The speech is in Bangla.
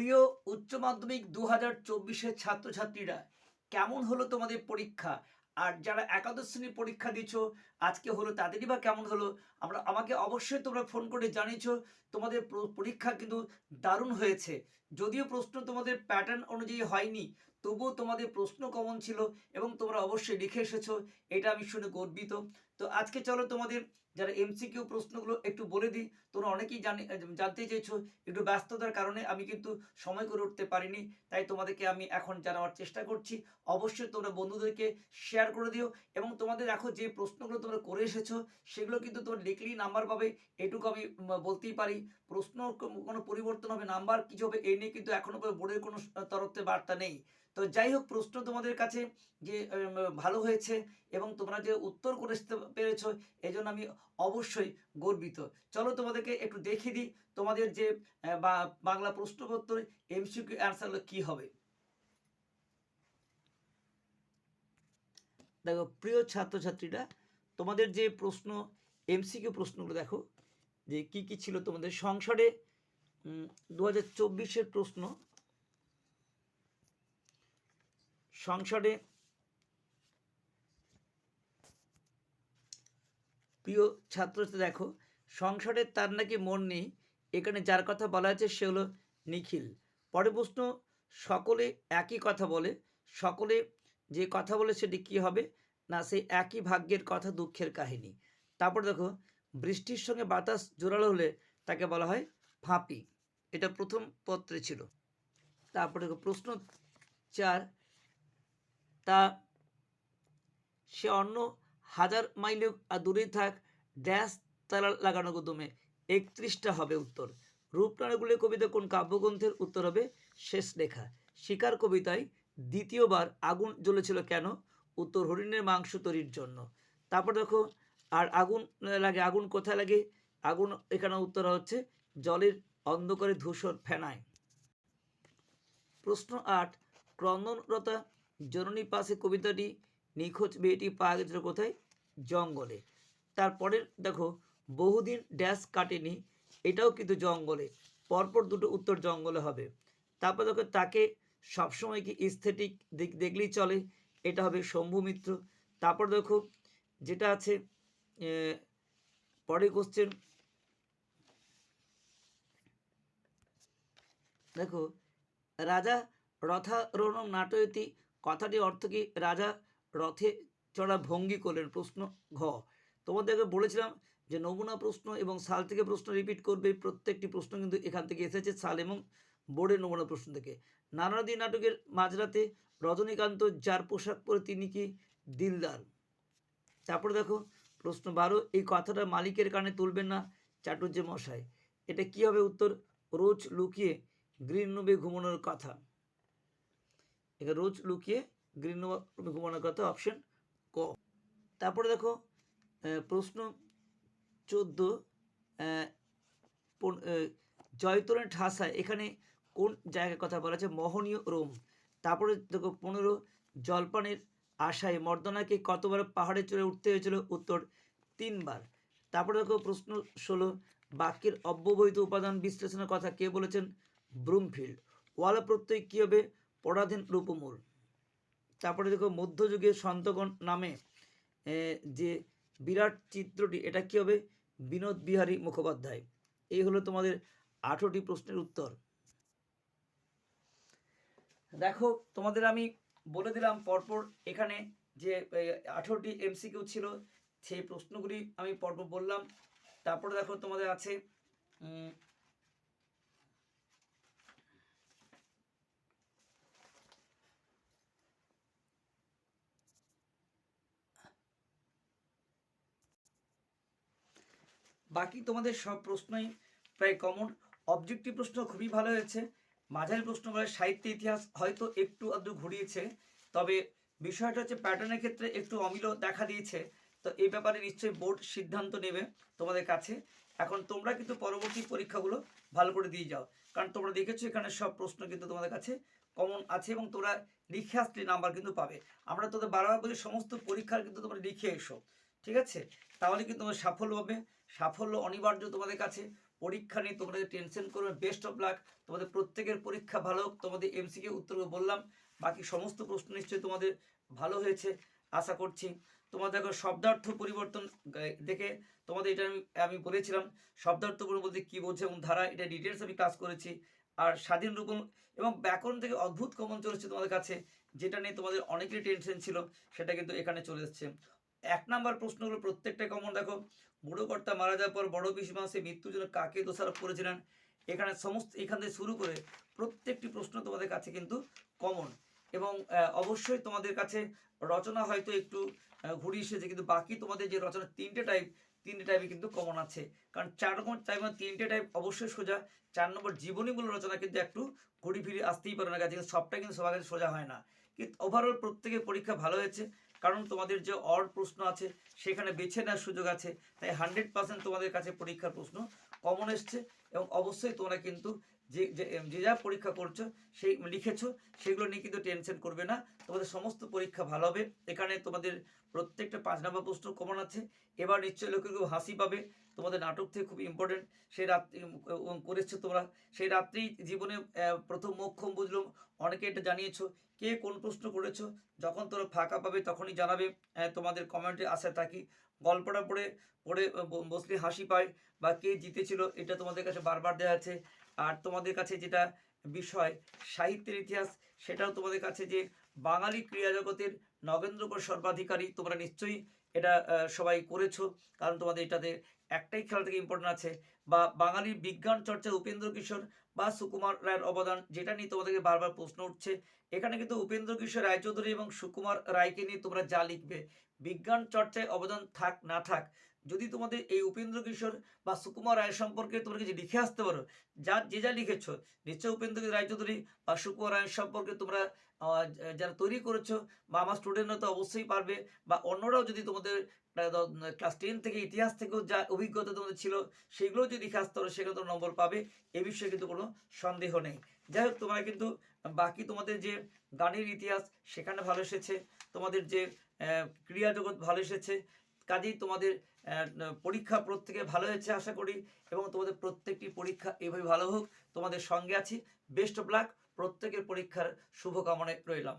প্রিয় উচ্চ মাধ্যমিক দু হাজার চব্বিশের ছাত্রছাত্রীরা, কেমন হলো তোমাদের পরীক্ষা? আর যারা একাদশ শ্রেণির পরীক্ষা দিচ্ছ আজকে হলো তাদেরই বা কেমন হলো? আমরা, আমাকে অবশ্যই তোমরা ফোন করে জানিয়েছো, তোমাদের পরীক্ষা কিন্তু দারুণ হয়েছে। যদিও প্রশ্ন তোমাদের প্যাটার্ন অনুযায়ী হয়নি, তবুও তোমাদের প্রশ্ন কমন ছিল এবং তোমরা অবশ্যই লিখে এসেছ, এটা আমি শুনে গর্বিত। তো আজকে চলো তোমাদের যারা এমসিকিউ প্রশ্নগুলো একটু বলে দিই, তোমরা অনেকেই জানি জানতে চেয়েছো, একটু ব্যস্ততার কারণে আমি কিন্তু সময় করে উঠতে পারিনি, তাই তোমাদেরকে আমি এখন জানাবার চেষ্টা করছি। অবশ্যই তোমরা বন্ধুদেরকে শেয়ার করে দিও এবং তোমাদের দেখো যে প্রশ্নগুলো তোমরা করে এসেছ, সেগুলো কিন্তু তোমরা লিখলেই নাম্বার পাবে, এটুকু আমি বলতেই পারি। প্রশ্ন কোনো পরিবর্তন হবে নাম্বার কিছু হবে এই নিয়ে কিন্তু এখনও পর্যন্ত বোর্ডের কোনো তরফ বার্তা নেই। তো যাই হোক প্রশ্ন তোমাদের কাছে যে ভালো হয়েছে এবং তোমরা যে উত্তর করে পেরেছ এই জন্য আমি অবশ্যই গর্বিত। চলো তোমাদেরকে একটু দেখিয়ে দিই তোমাদের যে বাংলা প্রশ্নপত্র এমসিকিউ অ্যান্সারগুলো কী হবে? দেখো, প্রিয় ছাত্রছাত্রীরা, তোমাদের যে প্রশ্ন, এমসিকিউ প্রশ্নগুলো দেখো, যে কি কি ছিল তোমাদের সংসারে দু হাজার প্রশ্ন সংসারে প্রিয় ছাত্র দেখো সংসারে তার নাকি মন নেই। এখানে যার কথা বলা আছে সে হলো নিখিল। পরে প্রশ্ন, সকলে একই কথা বলে, সকলে যে কথা বলে সেটি কী হবে? না সেই একই ভাগ্যের কথা, দুঃখের কাহিনী। তারপর দেখো, বৃষ্টির সঙ্গে বাতাস জোরালো হলে তাকে বলা হয় ফাঁপি। এটা প্রথম পত্রে ছিল। তারপর দেখো, প্রশ্ন চার তা সে অন্য হাজার মাইলেও দূরে থাক, ড্যাশ তালা লাগানো গুদমে একত্রিশটা হবে উত্তর। রূপনারায়ণগুলি কবিতা কোন কাব্যগ্রন্থের উত্তর হবে? শেষ লেখা। শিকার কবিতায় দ্বিতীয়বার আগুন জ্বলেছিল কেন? উত্তর, হরিণের মাংস তৈরির জন্য। তারপর দেখো, আর আগুন লাগে, আগুন কোথায় লাগে? আগুন এখানে উত্তর হচ্ছে জলের অন্ধকারে ধূসর ফেনায়। প্রশ্ন আট, ক্রন্দনরতা জননী পাশে কবিতাটি, নিখোঁজ মেয়েটি পাওয়া গেছিল কোথায়? জঙ্গলে। তারপরের দেখো, বহুদিন ড্যাশ কাটেনি, এটাও কিন্তু জঙ্গলে। পরপর দুটো উত্তর জঙ্গলে হবে। তারপর দেখো, তাকে সবসময় কি স্থেটিক দিক দেখলেই চলে, এটা হবে শম্ভু মিত্র। তারপর দেখো, যেটা আছে পরে কোশ্চেন দেখো, রাজা রথারোহণ নাটয়তি কথাটি অর্থ কি? রাজা রথে চড়া ভঙ্গি করলেন। প্রশ্ন ঘ। তোমাদেরকে বলেছিলাম যে, নমুনা প্রশ্ন এবং সাল থেকে প্রশ্ন রিপিট করবে। প্রত্যেকটি প্রশ্ন কিন্তু এখান থেকে এসেছে সাল এবং বোর্ডের নমুনা প্রশ্ন থেকে। নানাদি নাটকের মাঝরাতে রজনীকান্ত যার পোশাক পরে তিনি কি? দিলদার। তারপরে দেখো, প্রশ্ন বারো, এই কথাটা মালিকের কানে তুলবেন না চাটুর্য মশাই। এটা কি হবে উত্তর? রোজ লুকিয়ে গ্রিন রুমে ঘুমানোর কথা। এখানে রোজ লুকিয়ে রুমে ঘুমানোর কথা অপশন ক। তারপরে দেখো প্রশ্ন চোদ্দ জয়তনের ঠাসায় এখানে কোন জায়গার কথা বলা আছে? মোহনীয় রোম। তারপরে দেখো পনেরো, জলপানের আশায় মর্দনাকে কতবার পাহাড়ে চড়ে উঠতে হয়েছিল? উত্তর, তিনবার। তারপরে দেখো প্রশ্ন ষোলো, বাক্যের অব্যবহিত উপাদান বিশ্লেষণের কথা কে বলেছেন? ব্রুমফিল্ড। ওয়ালা প্রত্যয় কী হবে? পরাধীন রূপমূল। তারপরে দেখো মধ্যযুগের সন্তগণ নামে যে বিরাট চিত্রটি, এটা কী হবে? বিনোদ বিহারী মুখোপাধ্যায়। এই হলো তোমাদের আঠেরোটি প্রশ্নের উত্তর। দেখো, তোমাদের আমি বলে দিলাম পরপর এখানে যে আঠেরোটি এমসিকিউ ছিল, সেই প্রশ্নগুলি আমি পরপর বললাম। তারপরে দেখো তোমাদের আছে বাকি তোমাদের সব প্রশ্নই প্রায় কমন অবজেক্টিভ প্রশ্ন খুবই ভালো হয়েছে। মাঝারি প্রশ্ন বলে সাহিত্য, ইতিহাস হয়তো একটু আধটু ঘুরিয়েছে। তবে বিষয়টা হচ্ছে প্যাটার্নের ক্ষেত্রে একটু অমিল দেখা দিয়েছে। তো এই ব্যাপারে নিশ্চয়ই বোর্ড সিদ্ধান্ত নেবে তোমাদের কাছে। এখন তোমরা কিন্তু পরবর্তী পরীক্ষাগুলো ভালো করে দিয়ে যাও। কারণ তোমরা দেখেছ এখানে সব প্রশ্ন কিন্তু তোমাদের কাছে কমন আছে এবং তোমরা লিখে আসলে নাম্বার কিন্তু পাবে। আমরা তোদের বারবার বলি, সমস্ত পরীক্ষার কিন্তু তোমরা লিখে এসো। ঠিক আছে? তাহলে কিন্তু তোমার সাফল্য পাবে। সাফল্য অনিবার্য তোমাদের কাছে। পরীক্ষা নিয়ে তোমরা টেনশন করবে বেস্ট অফ লাক তোমাদের প্রত্যেকের পরীক্ষা ভালো হোক, তোমাদের এমসিকে উত্তর বললাম। বাকি সমস্ত প্রশ্ন নিশ্চয়ই তোমাদের ভালো হয়েছে, আশা করছি। তোমাদের দেখো, শব্দার্থ পরিবর্তন দেখে তোমাদের এটা আমি আমি বলেছিলাম। শব্দার্থ পরিবর্তন বলতে কী বোঝে এবং ধারা, এটা ডিটেলস আমি ক্লাস করেছি। আর স্বাধীন রূপম এবং ব্যাকরণ থেকে অদ্ভুত কমন চলেছে তোমাদের কাছে, যেটা নিয়ে তোমাদের অনেকেরই টেনশন ছিল, সেটা কিন্তু এখানে চলে এসছে। এক নাম্বার প্রশ্নগুলো প্রত্যেকটা কমন দেখো। বুড়ো কর্তা মারা যাওয়ার পর বড় পিসিমা সে মৃত্যুর জন্য কাকে দোষারোপ করেছিলেন? এখানে সমস্ত, এখান থেকে শুরু করে প্রত্যেকটি প্রশ্ন তোমাদের কাছে কিন্তু কমন এবং অবশ্যই তোমাদের কাছে রচনা হয়তো একটু ঘুরিয়ে এসেছে, কিন্তু বাকি তোমাদের যে রচনা, তিনটে টাইপ তিনটে টাইপে কিন্তু কমন আছে। কারণ চার রকম টাইপ তিনটে টাইপ অবশ্যই সোজা। চার নম্বর জীবনীমূলক রচনা কিন্তু একটু ঘুরি ফিরে আসতেই পারে না কাছে সবটা কিন্তু সবার কাছে সোজা হয় না। কিন্তু ওভারঅল প্রত্যেকের পরীক্ষা ভালো হয়েছে। কারণ তোমাদের যে অর প্রশ্ন আছে, সেখানে বেছে নেওয়ার সুযোগ আছে। তাই হান্ড্রেড পার্সেন্ট তোমাদের কাছে পরীক্ষার প্রশ্ন কমন এসছে এবং অবশ্যই তোমরা কিন্তু যে যে যে পরীক্ষা করছ, সেই লিখেছো, সেগুলো নিয়ে কিন্তু টেনশন করবে না। তোমাদের সমস্ত পরীক্ষা ভালো হবে। এখানে তোমাদের প্রত্যেকটা পাঁচ নম্বর প্রশ্ন কমন আছে। এবার নিশ্চয়ই লোকের খুব হাসি পাবে। তোমাদের নাটক থেকে খুব ইম্পর্টেন্ট সেই রাত্রি করেছ তোমরা। সেই রাত্রি জীবনে প্রথম মোক্ষম বুঝলাম। অনেকে এটা জানিয়েছো। কে কোন প্রশ্ন করেছ? যখন তোমরা ফাঁকা পাবে তখনই জানাবে। তোমাদের কমেন্টে আশা থাকি। গল্পটা পড়ে পড়ে বসলে হাসি পায়। বা কে জিতেছিল এটা তোমাদের কাছে বারবার দেওয়া আছে। আর তোমাদের কাছে যেটা বিষয়, সাহিত্যের ইতিহাস, সেটাও তোমাদের কাছে যে বাঙালি ক্রীড়া জগতের নগেন্দ্রকর সর্বাধিকারী তোমরা নিশ্চয়ই এটা সবাই করেছ, কারণ তোমাদের এটাতে একটাই খেলা থেকে ইম্পর্টেন্ট আছে, বা বাঙালির বিজ্ঞান চর্চা উপেন্দ্র কিশোর বা সুকুমার রায়ের অবদান, যেটা নিয়ে তোমাদেরকে বারবার প্রশ্ন উঠছে। এখানে কিন্তু উপেন্দ্র কিশোর, রায়চৌধুরী এবং সুকুমার রায়কে নিয়ে তোমরা যা লিখবে। বিজ্ঞান চর্চায় অবদান থাক, না থাক, যদি তোমাদের এই উপেন্দ্র কিশোর বা সুকুমার রায় সম্পর্কে তোমরা কিছু লিখে আসতে পারো, যা, যে যা লিখেছো নিশ্চয় উপেন্দ্র রায়চৌধুরী বা সুকুমার রায় সম্পর্কে তোমরা যারা তৈরি করেছ বা আমার স্টুডেন্টরা তো অবশ্যই পারবে, বা অন্যরাও যদি তোমাদের ক্লাস টেন থেকে ইতিহাস থেকেও যা অভিজ্ঞতা তোমাদের ছিল সেগুলো যদি আসতে পারো সেখানে তোমরা নম্বর পাবে। এ বিষয়ে কিন্তু কোনো সন্দেহ নেই। যাই হোক, তোমরা কিন্তু বাকি তোমাদের যে গানের ইতিহাস, সেখানে ভালো এসেছে। তোমাদের যে ক্রীড়া জগৎ ভালো এসেছে। কাজেই তোমাদের পরীক্ষা প্রত্যেকে ভালো হয়েছে, আশা করি। এবং তোমাদের প্রত্যেকটি পরীক্ষা এভাবে ভালো হোক। তোমাদের সঙ্গে আছি। বেস্ট অফ লাক প্রত্যেকের পরীক্ষার শুভকামনায় রইলাম।